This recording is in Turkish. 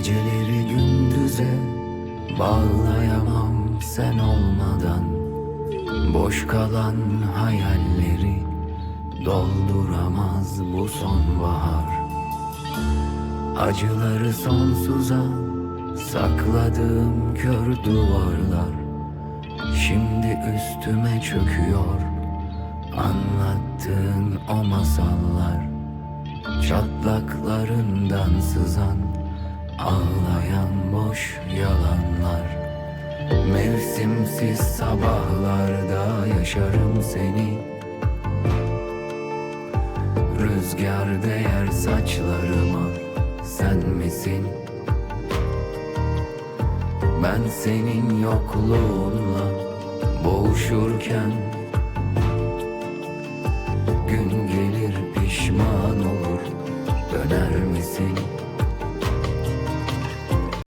Geceleri gündüze bağlayamam sen olmadan. Boş kalan hayalleri dolduramaz bu sonbahar. Acıları sonsuza sakladığım kör duvarlar Şimdi üstüme çöküyor. Anlattığın o masallar Çatlaklarından sızan Ağlayan boş yalanlar Mevsimsiz sabahlarda yaşarım seni Rüzgar değer saçlarıma Sen misin? Ben senin yokluğunla boğuşurken Gün gelir pişman olur Döner misin?